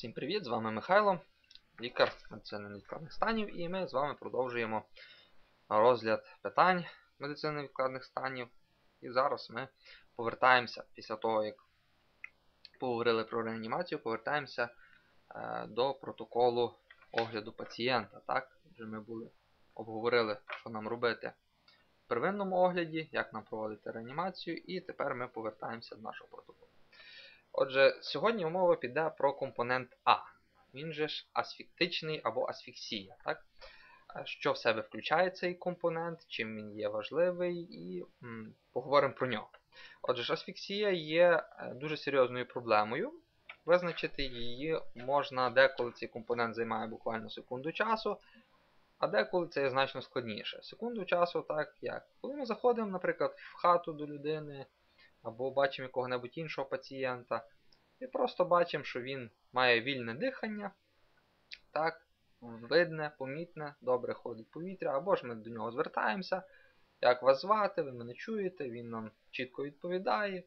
Всім привіт! З вами Михайло, лікар медицини невідкладних станів, і ми з вами продовжуємо розгляд питань медицини невідкладних станів. І зараз ми повертаємося після того, як поговорили про реанімацію, повертаємося е, до протоколу огляду пацієнта. Так? Вже ми були, обговорили, що нам робити в первинному огляді, як нам проводити реанімацію, і тепер ми повертаємося до нашого протоколу. Отже, сьогодні мова піде про компонент А. Він же ж асфіктичний або асфіксія. Так? Що в себе включає цей компонент, чим він є важливий, і м, поговоримо про нього. Отже, асфіксія є е, дуже серйозною проблемою. Визначити її можна деколи цей компонент займає буквально секунду часу, а деколи це є значно складніше. Секунду часу, так як коли ми заходимо, наприклад, в хату до людини або бачимо якого-небудь іншого пацієнта, і просто бачимо, що він має вільне дихання, так, видне, помітне, добре ходить повітря, або ж ми до нього звертаємося, як вас звати, ви мене чуєте, він нам чітко відповідає.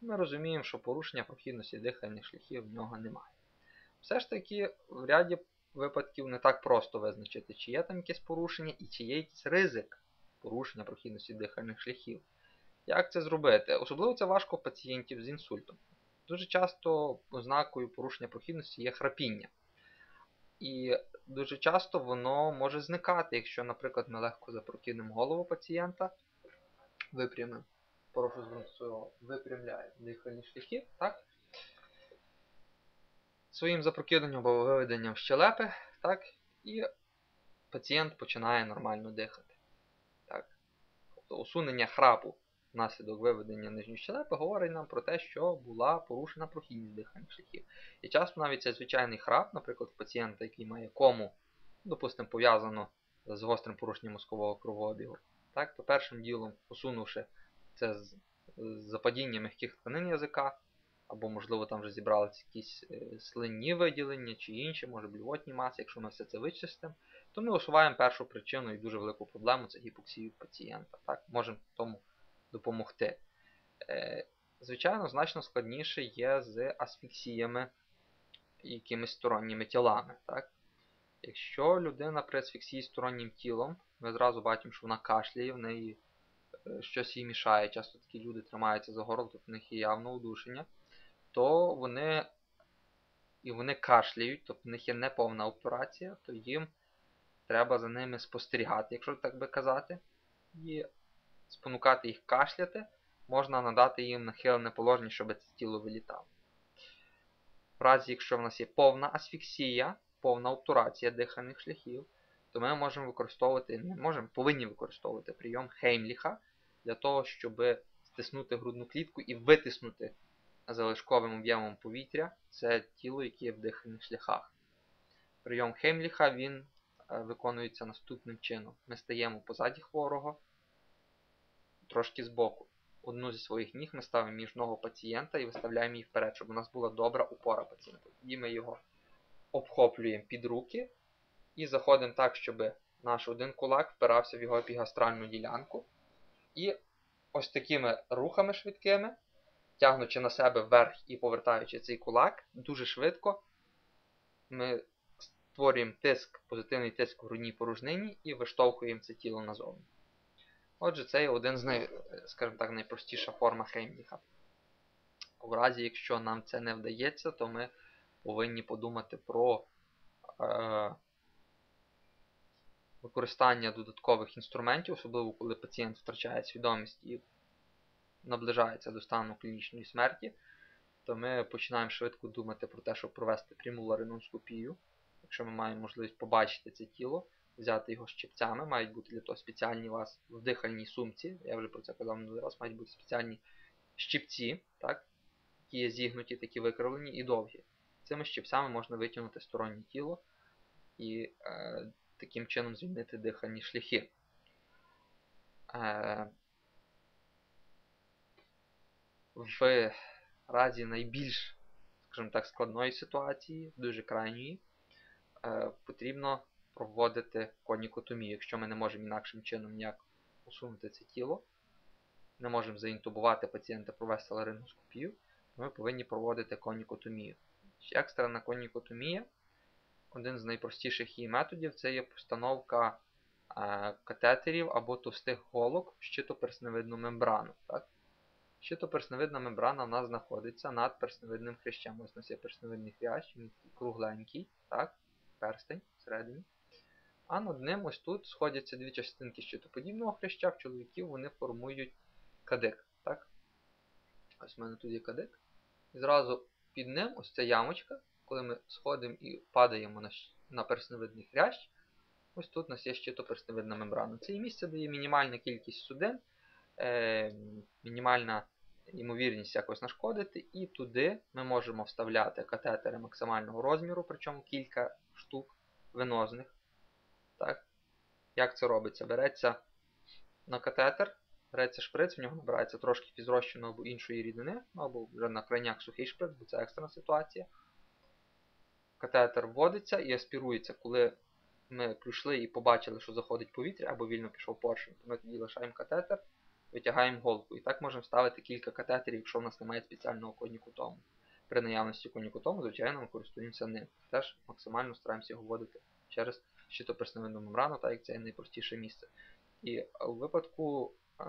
Ми розуміємо, що порушення прохідності дихальних шляхів в нього немає. Все ж таки, в ряді випадків не так просто визначити, чи є там якесь порушення і чи є якийсь ризик порушення прохідності дихальних шляхів. Як це зробити? Особливо це важко в пацієнтів з інсультом. Дуже часто ознакою порушення прохідності є храпіння. І дуже часто воно може зникати, якщо, наприклад, ми легко запрокинемо голову пацієнта, випрямимо, прошу випрямляємо дихальні шляхи, так? Своїм запрокиданням або виведенням щелепи, так? і пацієнт починає нормально дихати. Так? Тобто усунення храпу внаслідок виведення нижньої щелепи говорить нам про те, що була порушена прохідність дихальних шляхів. І часто навіть цей звичайний храп, наприклад, пацієнта, який має кому, допустимо, пов'язано з гострим порушенням мозкового кровообігу, так, то першим ділом, усунувши це западіння м'яких тканин язика, або, можливо, там вже зібралися якісь слинні виділення чи інші, може блювотні маси, якщо ми все це вичистимо, то ми усуваємо першу причину і дуже велику проблему це гіпоксію пацієнта. Так, Можемо тому допомогти. Звичайно, значно складніше є з асфіксіями якимись сторонніми тілами. Так? Якщо людина при асфіксії стороннім тілом, ми зразу бачимо, що вона кашляє, в неї щось їй мішає. Часто такі люди тримаються за горло, тобто в них є явне удушення, то вони і вони кашляють, тобто в них є неповна операція, то їм треба за ними спостерігати, якщо так би казати. І спонукати їх кашляти, можна надати їм нахилене положення, щоб це тіло вилітало. В разі, якщо в нас є повна асфіксія, повна обтурація дихальних шляхів, то ми можемо використовувати, не можемо, повинні використовувати прийом Хеймліха для того, щоб стиснути грудну клітку і витиснути залишковим об'ємом повітря це тіло, яке є в дихальних шляхах. Прийом Хеймліха він виконується наступним чином. Ми стаємо позаді хворого трошки збоку. Одну зі своїх ніг ми ставимо між ногу пацієнта і виставляємо її вперед, щоб у нас була добра упора пацієнта. Тоді ми його обхоплюємо під руки і заходимо так, щоб наш один кулак впирався в його епігастральну ділянку. І ось такими рухами швидкими, тягнучи на себе вверх і повертаючи цей кулак, дуже швидко ми створюємо тиск, позитивний тиск в грудній порожнині і виштовхуємо це тіло назовні. Отже, це є один з най, скажімо так, найпростіша форма Хеймліха. У разі, якщо нам це не вдається, то ми повинні подумати про е, використання додаткових інструментів, особливо коли пацієнт втрачає свідомість і наближається до стану клінічної смерті, то ми починаємо швидко думати про те, щоб провести пряму лариноскопію, якщо ми маємо можливість побачити це тіло взяти його щипцями, мають бути для того спеціальні у вас в дихальній сумці, я вже про це казав минулий раз, мають бути спеціальні щипці, так, які є зігнуті, такі викривлені і довгі. Цими щипцями можна витягнути стороннє тіло і е, таким чином звільнити дихальні шляхи. Е, в разі найбільш, скажімо так, складної ситуації, дуже крайньої, е, потрібно проводити конікотомію, якщо ми не можемо інакшим чином ніяк усунути це тіло, не можемо заінтубувати пацієнта, провести лариноскопію, ми повинні проводити конікотомію. Екстрена конікотомія. Один з найпростіших її методів це є постановка е, катетерів або товстих голок в щитоперсневидну мембрану. Так? Щитоперсневидна мембрана в нас знаходиться над персневидним хрящем. Ось у нас є персневидний хрящ, він кругленький, так? перстень всередині. А над ним ось тут сходяться дві частинки щитоподібного хряща, в чоловіків вони формують кадик. Так? Ось у мене тут є кадик. І зразу під ним ось ця ямочка, коли ми сходимо і падаємо на, на персневидний хрящ, ось тут у нас є щитоперсневидна мембрана. Це і місце, де є мінімальна кількість судин, е, мінімальна ймовірність якось нашкодити, і туди ми можемо вставляти катетери максимального розміру, причому кілька штук венозних. Так? Як це робиться? Береться на катетер, береться шприц, в нього набирається трошки фізрозчину або іншої рідини, ну, або вже на крайняк сухий шприц, бо це екстрена ситуація. Катетер вводиться і аспірується. Коли ми прийшли і побачили, що заходить повітря, або вільно пішов поршень, то ми тоді лишаємо катетер, витягаємо голку. І так можемо ставити кілька катетерів, якщо в нас немає спеціального конікутому. При наявності конікутому, звичайно, ми користуємося ним. Теж максимально стараємося його вводити через щитоперсневидну мембрану, так як це найпростіше місце. І у випадку е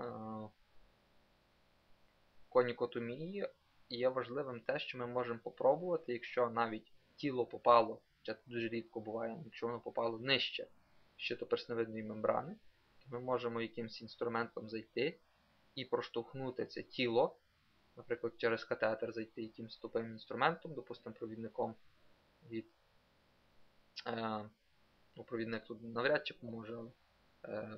конікотомії є важливим те, що ми можемо попробувати, якщо навіть тіло попало, це дуже рідко буває, якщо воно попало нижче щитоперсневидної мембрани, то ми можемо якимось інструментом зайти і проштовхнути це тіло, наприклад, через катетер зайти якимось тупим інструментом, допустимо, провідником від. Е, ну, провідник тут навряд чи поможе, але е,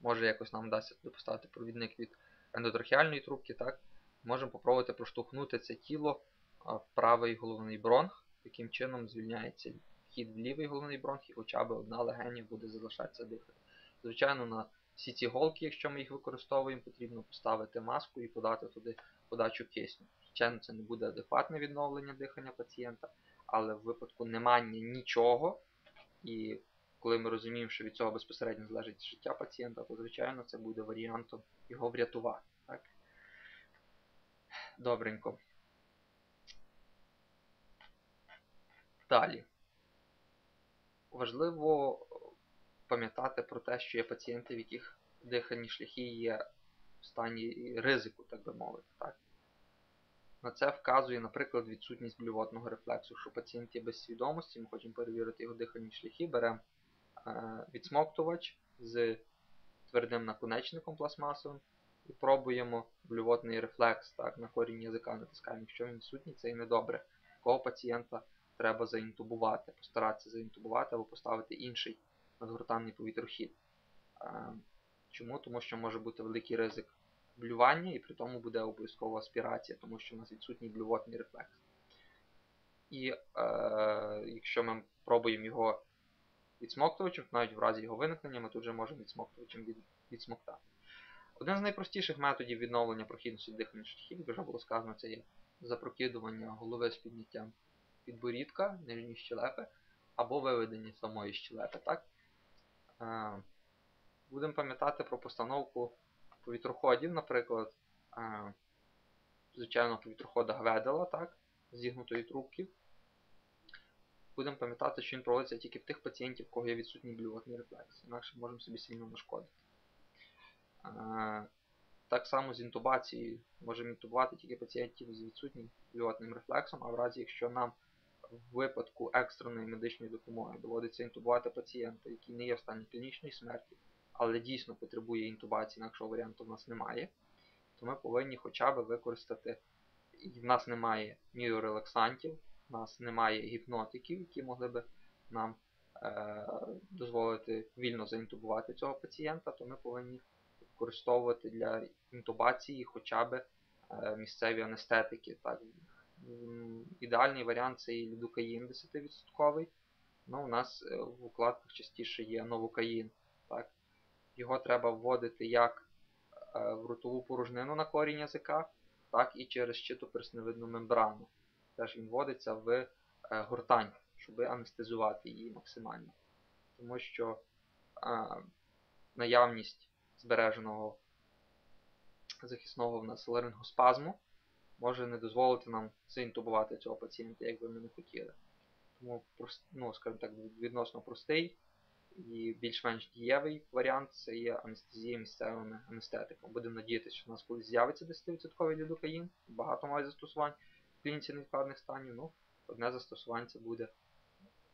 може якось нам вдасться туди поставити провідник від ендотрахеальної трубки, так? Можемо спробувати проштовхнути це тіло в правий головний бронх, яким чином звільняється вхід в лівий головний бронх, і хоча б одна легенів буде залишатися дихати. Звичайно, на всі ці голки, якщо ми їх використовуємо, потрібно поставити маску і подати туди подачу кисню. Звичайно, це не буде адекватне відновлення дихання пацієнта, але в випадку немання нічого, і коли ми розуміємо, що від цього безпосередньо залежить життя пацієнта, то, звичайно, це буде варіантом його врятувати. Так? Добренько. Далі. Важливо пам'ятати про те, що є пацієнти, в яких дихальні шляхи є в стані ризику, так би мовити. Так? На це вказує, наприклад, відсутність блювотного рефлексу. Що пацієнт є без свідомості, ми хочемо перевірити його дихальні шляхи, беремо е, відсмоктувач з твердим наконечником пластмасовим і пробуємо блювотний рефлекс так, на корінь язика натискаємо. Якщо він відсутній, це і недобре. Такого пацієнта треба заінтубувати, постаратися заінтубувати або поставити інший надгортанний повітрохід. Чому? Тому що може бути великий ризик блювання і при тому буде обов'язкова аспірація, тому що у нас відсутній блювотний рефлекс. І е, якщо ми пробуємо його відсмоктувачем, навіть в разі його виникнення, ми тут вже можемо відсмоктувачем від, відсмоктати. Один з найпростіших методів відновлення прохідності дихальних шляхів, як вже було сказано, це є запрокидування голови з підняттям підборідка, нижньої щелепи, або виведення самої щелепи. Так? Е, будемо пам'ятати про постановку повітроходів, наприклад, е, звичайно, повітрохода Гведела, так, зігнутої трубки. Будемо пам'ятати, що він проводиться тільки в тих пацієнтів, в кого є відсутній блювотний рефлекс, інакше можемо собі сильно нашкодити. Е, так само з інтубацією можемо інтубувати тільки пацієнтів з відсутнім блювотним рефлексом, а в разі, якщо нам в випадку екстреної медичної допомоги доводиться інтубувати пацієнта, який не є в стані клінічної смерті, але дійсно потребує інтубації, інакшого варіанту в нас немає, то ми повинні хоча б використати, і в нас немає міорелаксантів, в нас немає гіпнотиків, які могли би нам е, дозволити вільно заінтубувати цього пацієнта, то ми повинні використовувати для інтубації хоча б е, місцеві анестетики. Так. Ідеальний варіант це і лідокаїн 10%. Ну, У нас е, в укладках частіше є новокаїн. Його треба вводити як е, в ротову порожнину на корінь язика, так і через щитоперсневидну мембрану. Теж він вводиться в е, гортань, щоб анестезувати її максимально. Тому що а, наявність збереженого захисного в нас ларингоспазму може не дозволити нам заінтубувати цього пацієнта, як би ми не хотіли. Тому, ну, скажімо так, відносно простий і більш-менш дієвий варіант це є анестезія місцевими анестетиками. Будемо надіятися, що у нас колись з'явиться 10% лідокаїн, багато має застосувань в клініці невідкладних станів. Ну, одне застосування це буде,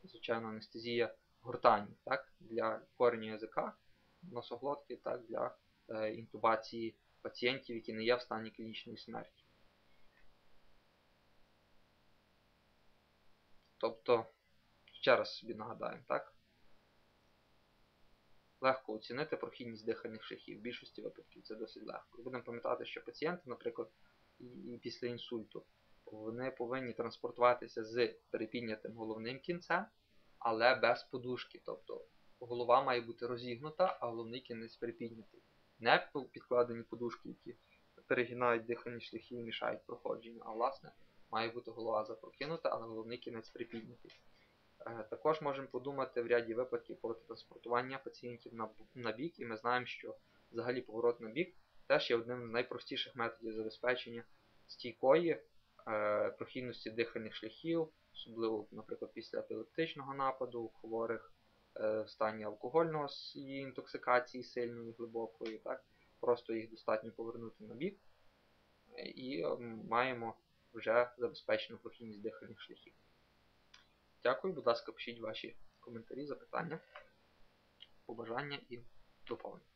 звичайно, анестезія гортані, так, для корення язика, носоглотки, так, для е, інтубації пацієнтів, які не є в стані клінічної смерті. Тобто, ще раз собі нагадаємо, так? Легко оцінити прохідність дихальних шляхів. В більшості випадків це досить легко. Будемо пам'ятати, що пацієнти, наприклад, і після інсульту, вони повинні транспортуватися з перепіднятим головним кінцем, але без подушки. Тобто голова має бути розігнута, а головний кінець перепіднятий. Не підкладені подушки, які перегинають дихальні шляхи і мішають проходженню, а власне має бути голова запрокинута, але головний кінець припіднятий. Е, Також можемо подумати в ряді випадків про транспортування пацієнтів на, бік, і ми знаємо, що взагалі поворот на бік теж є одним з найпростіших методів забезпечення стійкої е, прохідності дихальних шляхів, особливо, наприклад, після епілептичного нападу, хворих е, в стані алкогольного інтоксикації сильної, глибокої. Так? Просто їх достатньо повернути на бік і маємо вже забезпечену прохідність дихальних шляхів. Дякую, будь ласка, пишіть ваші коментарі, запитання, побажання і доповнення.